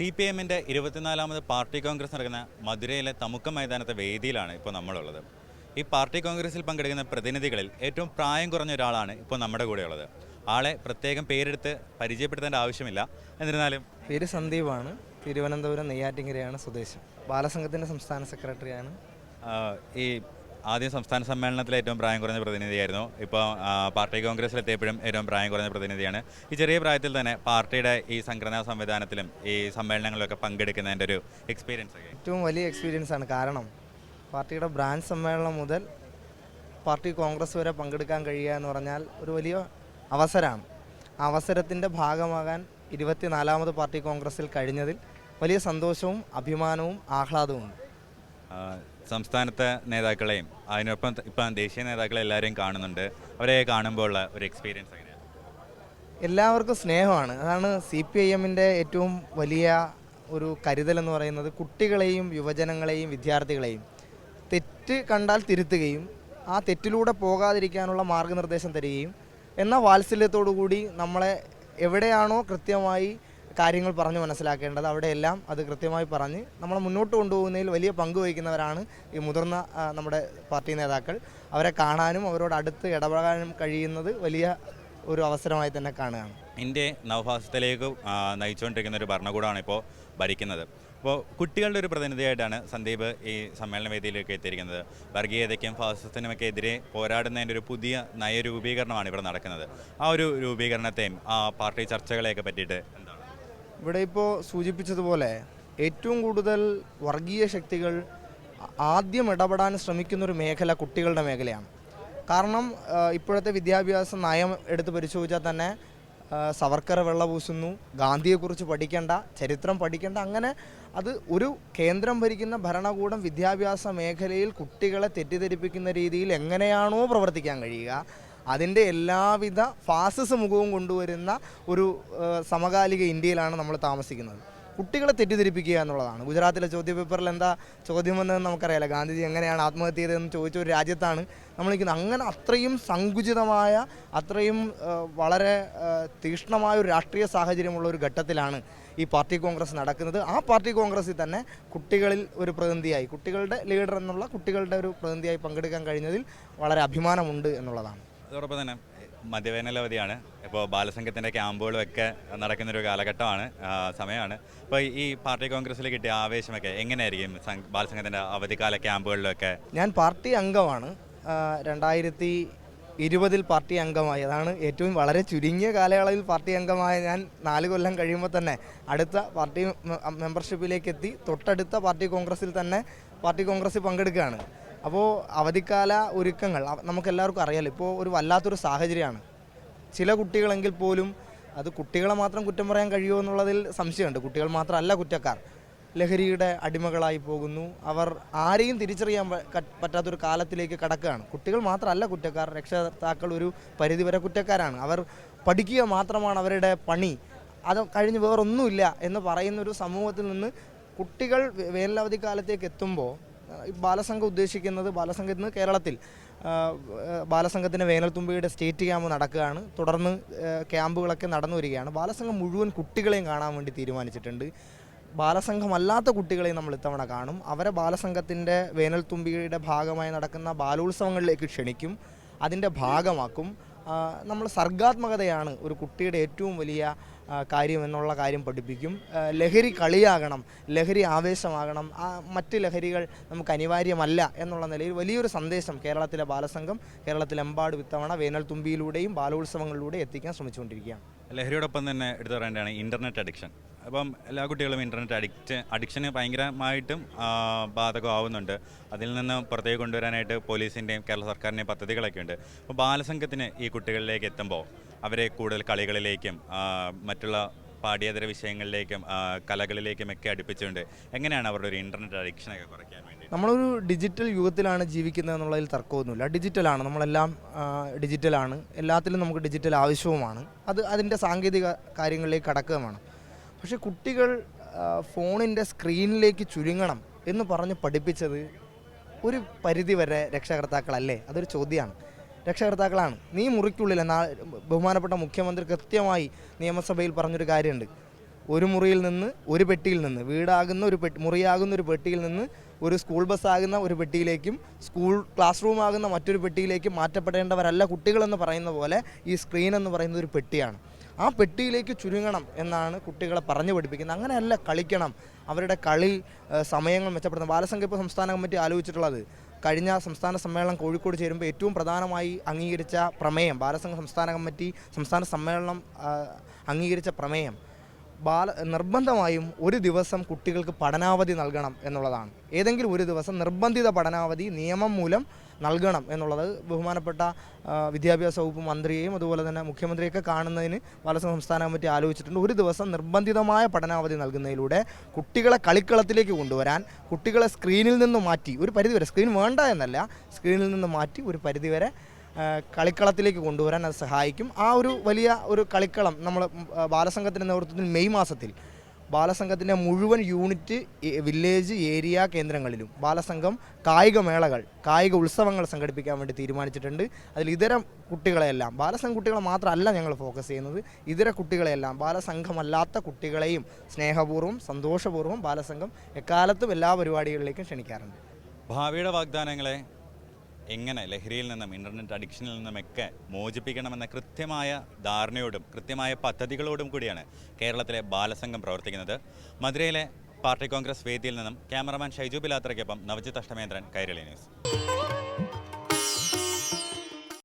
C P എമ്മിന്റെ ഇരുപത്തിനാലാമത് party Congress നടക്കുന്ന മധുരയിലെ തമുക്ക മൈതാനത്തെ വേദിയിലാണ് ഇപ്പോൾ നമ്മളുള്ളത്. ഈ പാർട്ടി കോൺഗ്രസിൽ പങ്കെടുക്കുന്ന പ്രതിനിധികളിൽ ഏറ്റവും പ്രായം കുറഞ്ഞ ഒരാളാണ് ഇപ്പോൾ നമ്മുടെ കൂടെയുള്ളത്. ആളെ പ്രത്യേകം പേരെടുത്ത് പരിചയപ്പെടുത്തേണ്ട ആവശ്യമില്ല. എന്നിരുന്നാലും പേര് സന്ദീപാണ്. തിരുവനന്തപുരം നെയ്യാറ്റിങ്കരയാണ് സ്വദേശം. ബാലസംഘത്തിന്റെ സംസ്ഥാന സെക്രട്ടറിയാണ്. ഈ ആദ്യം സംസ്ഥാന സമ്മേളനത്തിലെ ഏറ്റവും പ്രായം കുറഞ്ഞ പ്രതിനിധിയായിരുന്നു. ഇപ്പോൾ പാർട്ടി കോൺഗ്രസിലെത്തിയപ്പോഴും ഏറ്റവും പ്രായം കുറഞ്ഞ പ്രതിനിധിയാണ്. ഈ ചെറിയ പ്രായത്തിൽ തന്നെ പാർട്ടിയുടെ ഈ സംഘടനാ സംവിധാനത്തിലും ഈ സമ്മേളനങ്ങളിലൊക്കെ പങ്കെടുക്കുന്നതിന്റെ ഒരു എക്സ്പീരിയൻസ് ഒക്കെ. ഏറ്റവും വലിയ എക്സ്പീരിയൻസ് ആണ്. കാരണം പാർട്ടിയുടെ ബ്രാഞ്ച് സമ്മേളനം മുതൽ പാർട്ടി കോൺഗ്രസ് വരെ പങ്കെടുക്കാൻ കഴിയുക എന്ന് പറഞ്ഞാൽ ഒരു വലിയ അവസരമാണ്. ആ അവസരത്തിന്റെ ഭാഗമാകാൻ ഇരുപത്തിനാലാമത് പാർട്ടി കോൺഗ്രസിൽ കഴിഞ്ഞതിൽ വലിയ സന്തോഷവും അഭിമാനവും ആഹ്ലാദവും ആ, സംസ്ഥാനത്തെ നേതാക്കളെയും അതിനൊപ്പം ഇപ്പം ദേശീയ നേതാക്കളെ എല്ലാവരെയും കാണുന്നുണ്ട്. അവരെ കാണുമ്പോൾ ഉള്ള ഒരു എക്സ്പീരിയൻസ് എങ്ങനെയാണ് എല്ലാവർക്കും സ്നേഹമാണ്. അതാണ് സി പി ഐ എമ്മിന്റെ ഏറ്റവും വലിയ ഒരു കരുതൽ എന്ന് പറയുന്നത്. കുട്ടികളെയും യുവജനങ്ങളെയും വിദ്യാർത്ഥികളെയും തെറ്റ് കണ്ടാൽ തിരുത്തുകയും ആ തെറ്റിലൂടെ പോകാതിരിക്കാനുള്ള മാർഗനിർദ്ദേശം തരികയും എന്ന വാത്സല്യത്തോടു കൂടി നമ്മളെ എവിടെയാണോ കൃത്യമായി കാര്യങ്ങൾ പറഞ്ഞ് മനസ്സിലാക്കേണ്ടത്. അവിടെയെല്ലാം അത് കൃത്യമായി പറഞ്ഞ് നമ്മളെ മുന്നോട്ട് കൊണ്ടുപോകുന്നതിൽ വലിയ പങ്ക് വഹിക്കുന്നവരാണ് ഈ മുതിർന്ന നമ്മുടെ പാർട്ടി നേതാക്കൾ. അവരെ കാണാനും അവരോട് അടുത്ത് ഇടപെടാനും കഴിയുന്നത് വലിയ ഒരു അവസരമായി തന്നെ കാണുകയാണ്. ഇന്ത്യ നവഭാസത്തിലേക്ക് നയിച്ചുകൊണ്ടിരിക്കുന്ന ഒരു ഭരണകൂടമാണ് ഇപ്പോൾ ഭരിക്കുന്നത്. അപ്പോൾ കുട്ടികളുടെ ഒരു പ്രതിനിധിയായിട്ടാണ് സന്ദീപ് ഈ സമ്മേളന വേദിയിലേക്ക് എത്തിയിരിക്കുന്നത്. വർഗീയതയ്ക്കും ഫാസിസത്തിനുമൊക്കെ എതിരെ പോരാടുന്നതിന്റെ ഒരു പുതിയ നയരൂപീകരണമാണ് ഇവിടെ നടക്കുന്നത്. ആ ഒരു രൂപീകരണത്തെയും ആ പാർട്ടി ചർച്ചകളെയൊക്കെ പറ്റിയിട്ട് ഇവിടെ ഇപ്പോൾ സൂചിപ്പിച്ചതുപോലെ ഏറ്റവും കൂടുതൽ വർഗീയ ശക്തികൾ ആദ്യം ഇടപെടാൻ ശ്രമിക്കുന്ന ഒരു മേഖല കുട്ടികളുടെ മേഖലയാണ്. കാരണം ഇപ്പോഴത്തെ വിദ്യാഭ്യാസ നയം എടുത്ത് പരിശോധിച്ചാൽ തന്നെ ആ, വെള്ള വെള്ളപൂശുന്നു ഗാന്ധിയെക്കുറിച്ച് പഠിക്കേണ്ട ചരിത്രം പഠിക്കേണ്ട അങ്ങനെ അത് ഒരു കേന്ദ്രം ഭരിക്കുന്ന ഭരണകൂടം വിദ്യാഭ്യാസ മേഖലയിൽ കുട്ടികളെ തെറ്റിദ്ധരിപ്പിക്കുന്ന രീതിയിൽ എങ്ങനെയാണോ പ്രവർത്തിക്കാൻ കഴിയുക അതിന്റെ എല്ലാവിധ ഫാസസ് മുഖവും കൊണ്ടുവരുന്ന ഒരു സമകാലിക ഇന്ത്യയിലാണ് നമ്മൾ താമസിക്കുന്നത്. കുട്ടികളെ തെറ്റിദ്ധരിപ്പിക്കുക എന്നുള്ളതാണ്. ഗുജറാത്തിലെ ചോദ്യപേപ്പറിൽ എന്താ ചോദ്യം വന്നതെന്ന് നമുക്കറിയാലോ. ഗാന്ധിജി എങ്ങനെയാണ് ആത്മഹത്യ ചെയ്തതെന്ന് ചോദിച്ച ഒരു രാജ്യത്താണ് നമ്മൾ നിൽക്കുന്നത്. അങ്ങനെ അത്രയും സങ്കുചിതമായ അത്രയും വളരെ തീക്ഷ്ണമായ ഒരു രാഷ്ട്രീയ സാഹചര്യമുള്ള ഒരു ഘട്ടത്തിലാണ് ഈ പാർട്ടി കോൺഗ്രസ് നടക്കുന്നത്. ആ പാർട്ടി കോൺഗ്രസ്സിൽ തന്നെ കുട്ടികളിൽ ഒരു പ്രതിനിധിയായി കുട്ടികളുടെ ലീഡർ എന്നുള്ള കുട്ടികളുടെ ഒരു പ്രതിനിധിയായി പങ്കെടുക്കാൻ കഴിഞ്ഞതിൽ വളരെ അഭിമാനമുണ്ട് എന്നുള്ളതാണ്. അതോടൊപ്പം തന്നെ മദ്യവേനൽ അവധിയാണ്. ഇപ്പോൾ ബാലസംഘത്തിന്റെ ക്യാമ്പുകളൊക്കെ നടക്കുന്നൊരു കാലഘട്ടമാണ് സമയമാണ്. അപ്പോൾ ഈ പാർട്ടി കോൺഗ്രസ്സിൽ കിട്ടിയ ആവേശമൊക്കെ എങ്ങനെയായിരിക്കും ബാലസംഘത്തിന്റെ അവധിക്കാല ക്യാമ്പുകളിലൊക്കെ? ഞാൻ പാർട്ടി അംഗമാണ്. രണ്ടായിരത്തി ഇരുപതിൽ പാർട്ടി അംഗമായി. അതാണ് ഏറ്റവും വളരെ ചുരുങ്ങിയ കാലയളവിൽ പാർട്ടി അംഗമായ ഞാൻ നാല് കൊല്ലം കഴിയുമ്പോൾ തന്നെ അടുത്ത പാർട്ടി മെമ്പർഷിപ്പിലേക്ക് എത്തി. തൊട്ടടുത്ത പാർട്ടി കോൺഗ്രസ്സിൽ തന്നെ പാർട്ടി കോൺഗ്രസ്സിൽ പങ്കെടുക്കുകയാണ്. അപ്പോൾ അവധിക്കാല ഒരുക്കങ്ങൾ നമുക്കെല്ലാവർക്കും അറിയാലോ. ഇപ്പോൾ ഒരു വല്ലാത്തൊരു സാഹചര്യമാണ്. ചില കുട്ടികളെങ്കിൽ പോലും അത് കുട്ടികളെ മാത്രം കുറ്റം പറയാൻ കഴിയുമോ എന്നുള്ളതിൽ സംശയമുണ്ട്. കുട്ടികൾ മാത്രമല്ല കുറ്റക്കാർ. ലഹരിയുടെ അടിമകളായി പോകുന്നു. അവർ ആരെയും തിരിച്ചറിയാൻ പറ്റാത്തൊരു കാലത്തിലേക്ക് കടക്കുകയാണ്. കുട്ടികൾ മാത്രമല്ല കുറ്റക്കാർ. രക്ഷകർത്താക്കൾ ഒരു പരിധിവരെ കുറ്റക്കാരാണ്. അവർ പഠിക്കുക മാത്രമാണ് അവരുടെ പണി. അത് കഴിഞ്ഞ് വേറൊന്നുമില്ല എന്ന് പറയുന്ന ഒരു സമൂഹത്തിൽ നിന്ന് കുട്ടികൾ വേനലവധി കാലത്തേക്ക് എത്തുമ്പോൾ ബാലസംഘം ഉദ്ദേശിക്കുന്നത് ബാലസംഘത്തിന് കേരളത്തിൽ ബാലസംഘത്തിന്റെ വേനൽത്തുമ്പിയുടെ സ്റ്റേറ്റ് ക്യാമ്പ് നടക്കുകയാണ്. തുടർന്ന് ക്യാമ്പുകളൊക്കെ നടന്നു വരികയാണ്. ബാലസംഘം മുഴുവൻ കുട്ടികളെയും കാണാൻ വേണ്ടി തീരുമാനിച്ചിട്ടുണ്ട്. ബാലസംഘമല്ലാത്ത കുട്ടികളെയും നമ്മൾ ഇത്തവണ കാണും. അവരെ ബാലസംഘത്തിന്റെ വേനൽത്തുമ്പിയുടെ ഭാഗമായി നടക്കുന്ന ബാലോത്സവങ്ങളിലേക്ക് ക്ഷണിക്കും. അതിന്റെ ഭാഗമാക്കും. നമ്മൾ സർഗാത്മകതയാണ് ഒരു കുട്ടിയുടെ ഏറ്റവും വലിയ കാര്യം എന്നുള്ള കാര്യം പഠിപ്പിക്കും. ലഹരി കളിയാകണം ലഹരി ആവേശമാകണം മറ്റ് ലഹരികൾ നമുക്ക് അനിവാര്യമല്ല എന്നുള്ള നിലയിൽ വലിയൊരു സന്ദേശം കേരളത്തിലെ ബാലസംഘം കേരളത്തിലെമ്പാട് ഇത്തവണ വേനൽത്തുമ്പിയിലൂടെയും ബാലോത്സവങ്ങളിലൂടെയും എത്തിക്കാൻ ശ്രമിച്ചുകൊണ്ടിരിക്കുകയാണ്. ലഹരിയോടൊപ്പം തന്നെ എടുത്തു പറയേണ്ടതാണ് ഇന്റർനെറ്റ് അഡിക്ഷൻ. അപ്പം എല്ലാ കുട്ടികളും ഇന്റർനെറ്റ് അഡിക്റ്റ് അഡിക്ഷന് ഭയങ്കരമായിട്ടും ബാധകമാവുന്നുണ്ട്. അതിൽ നിന്ന് പുറത്തേക്ക് കൊണ്ടുവരാനായിട്ട് പോലീസിന്റെയും കേരള സർക്കാരിന്റെയും പദ്ധതികളൊക്കെ ഉണ്ട് അപ്പോൾ ബാലസംഘത്തിന് ഈ കുട്ടികളിലേക്ക് എത്തുമ്പോൾ അവരെ കൂടുതൽ കളികളിലേക്കും മറ്റുള്ള പാഠ്യേതര വിഷയങ്ങളിലേക്കും കലകളിലേക്കും ഒക്കെ അടുപ്പിച്ചുകൊണ്ട് എങ്ങനെയാണ് അവരുടെ ഒരു ഇന്റർനെറ്റ് അഡിക്ഷനൊക്കെ കുറയ്ക്കാൻ വേണ്ടി? നമ്മളൊരു ഡിജിറ്റൽ യുഗത്തിലാണ് ജീവിക്കുന്നത് എന്നുള്ളതിൽ തർക്കമൊന്നുമില്ല. ഡിജിറ്റലാണ് നമ്മളെല്ലാം ഡിജിറ്റലാണ് എല്ലാത്തിലും നമുക്ക് ഡിജിറ്റൽ ആവശ്യവുമാണ്. അത് അതിന്റെ സാങ്കേതിക കാര്യങ്ങളിലേക്ക് കടക്കുകയാണ് പക്ഷേ കുട്ടികൾ ഫോണിന്റെ സ്ക്രീനിലേക്ക് ചുരുങ്ങണം എന്ന് പറഞ്ഞ് പഠിപ്പിച്ചത് ഒരു പരിധി വരെ രക്ഷകർത്താക്കളല്ലേ? അതൊരു ചോദ്യമാണ്. രക്ഷകർത്താക്കളാണ്. നീ മുറിക്കുള്ളിൽ നാ ബഹുമാനപ്പെട്ട മുഖ്യമന്ത്രി കൃത്യമായി നിയമസഭയിൽ പറഞ്ഞൊരു കാര്യമുണ്ട്. ഒരു മുറിയിൽ നിന്ന് ഒരു പെട്ടിയിൽ നിന്ന് വീടാകുന്ന ഒരു പെട്ടി മുറിയാകുന്ന ഒരു പെട്ടിയിൽ നിന്ന് ഒരു സ്കൂൾ ബസ് ആകുന്ന ഒരു പെട്ടിയിലേക്കും സ്കൂൾ ക്ലാസ് റൂം ആകുന്ന മറ്റൊരു പെട്ടിയിലേക്കും മാറ്റപ്പെടേണ്ടവരല്ല കുട്ടികളെന്ന് പറയുന്ന പോലെ ഈ സ്ക്രീൻ എന്ന് പറയുന്നത് ഒരു പെട്ടിയാണ്. ആ പെട്ടിയിലേക്ക് ചുരുങ്ങണം എന്നാണ് കുട്ടികളെ പറഞ്ഞു പഠിപ്പിക്കുന്നത്. അങ്ങനെയല്ല കളിക്കണം. അവരുടെ കളി സമയങ്ങൾ മെച്ചപ്പെടുത്തണം. ബാലസംഘിപ്പ് സംസ്ഥാന കമ്മിറ്റി ആലോചിച്ചിട്ടുള്ളത് കഴിഞ്ഞ സംസ്ഥാന സമ്മേളനം കോഴിക്കോട് ചേരുമ്പോൾ ഏറ്റവും പ്രധാനമായി അംഗീകരിച്ച പ്രമേയം ബാലസംഘ സംസ്ഥാന കമ്മിറ്റി സംസ്ഥാന സമ്മേളനം അംഗീകരിച്ച പ്രമേയം. ബാല നിർബന്ധമായും ഒരു ദിവസം കുട്ടികൾക്ക് പഠനാവധി നൽകണം എന്നുള്ളതാണ്. ഏതെങ്കിലും ഒരു ദിവസം നിർബന്ധിത പഠനാവധി നിയമം മൂലം നൽകണം എന്നുള്ളത് ബഹുമാനപ്പെട്ട വിദ്യാഭ്യാസ വകുപ്പ് മന്ത്രിയെയും അതുപോലെ തന്നെ മുഖ്യമന്ത്രിയൊക്കെ കാണുന്നതിന് പല സംസ്ഥാന കമ്മിറ്റി ആലോചിച്ചിട്ടുണ്ട്. ഒരു ദിവസം നിർബന്ധിതമായ പഠനാവധി നൽകുന്നതിലൂടെ കുട്ടികളെ കളിക്കളത്തിലേക്ക് കൊണ്ടുവരാൻ കുട്ടികളെ സ്ക്രീനിൽ നിന്ന് മാറ്റി ഒരു പരിധിവരെ സ്ക്രീൻ വേണ്ട എന്നല്ല സ്ക്രീനിൽ നിന്ന് മാറ്റി ഒരു പരിധിവരെ കളിക്കളത്തിലേക്ക് കൊണ്ടുവരാൻ അത് സഹായിക്കും. ആ ഒരു വലിയ ഒരു കളിക്കളം നമ്മൾ ബാലസംഘത്തിന്റെ നേതൃത്വത്തിൽ മെയ് മാസത്തിൽ ബാലസംഘത്തിന്റെ മുഴുവൻ യൂണിറ്റ് വില്ലേജ് ഏരിയ കേന്ദ്രങ്ങളിലും ബാലസംഘം കായിക മേളകൾ കായിക ഉത്സവങ്ങൾ സംഘടിപ്പിക്കാൻ വേണ്ടി തീരുമാനിച്ചിട്ടുണ്ട്. അതിൽ ഇതര കുട്ടികളെയെല്ലാം ബാലസംഘ കുട്ടികളെ മാത്രമല്ല ഞങ്ങൾ ഫോക്കസ് ചെയ്യുന്നത്. ഇതര കുട്ടികളെയെല്ലാം ബാലസംഘമല്ലാത്ത കുട്ടികളെയും സ്നേഹപൂർവം സന്തോഷപൂർവം ബാലസംഘം എക്കാലത്തും എല്ലാ പരിപാടികളിലേക്കും ക്ഷണിക്കാറുണ്ട്. ഭാവിയുടെ വാഗ്ദാനങ്ങളെ എങ്ങനെ ലഹരിയിൽ നിന്നും ഇന്റർനെറ്റ് അഡിക്ഷനിൽ നിന്നുമൊക്കെ മോചിപ്പിക്കണമെന്ന കൃത്യമായ ധാരണയോടും കൃത്യമായ പദ്ധതികളോടും കൂടിയാണ് കേരളത്തിലെ ബാലസംഘം പ്രവർത്തിക്കുന്നത്. മധുരയിലെ പാർട്ടി കോൺഗ്രസ് വേദിയിൽ നിന്നും ക്യാമറമാൻ ഷൈജു ബിലാത്രയ്ക്കൊപ്പം നവജിത് അഷ്ടമേന്ദ്രൻ കൈരളി ന്യൂസ്.